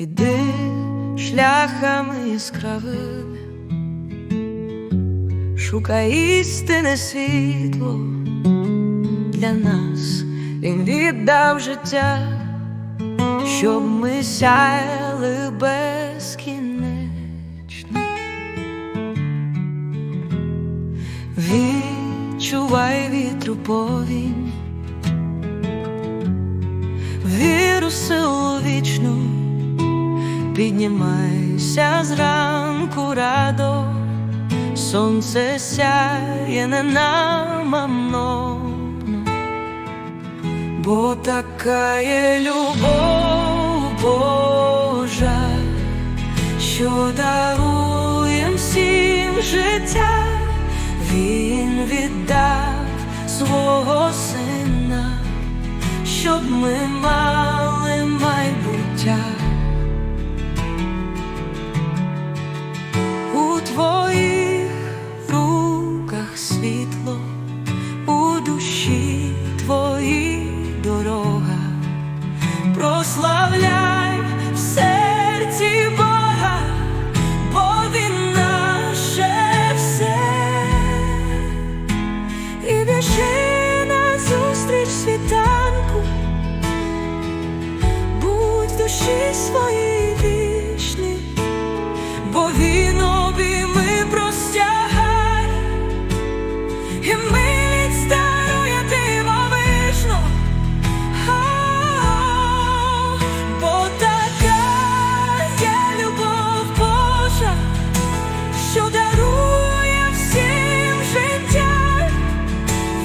Іди шляхами яскравими, шукай істине світло для нас, він віддав життя, щоб ми сяяли безкінечно. Відчувай вітру повінь, віру силу вічну, піднімайся зранку радо, сонце сяє не нам. Бо така є любов Божа, що дарує всім життя, Він віддав свого сина, щоб ми мали душі своїй вічний, бо він обійми простягає. І милість дарує дивовижну, А, бо така є любов Божа, що дарує всім життя,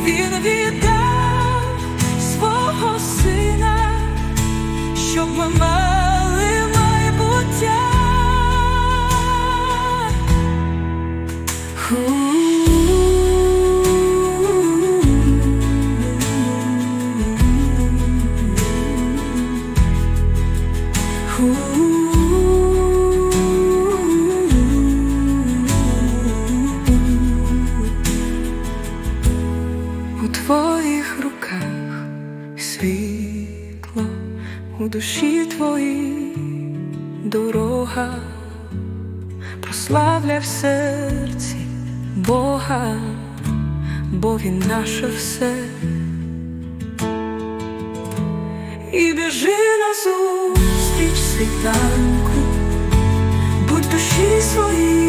Він віддав щоб ми мали майбуття. У твоїх руках світло, у душі твоїй дорога, прославля в серці Бога, бо Він наше все. І біжи на зустріч світанку, будь душі своїй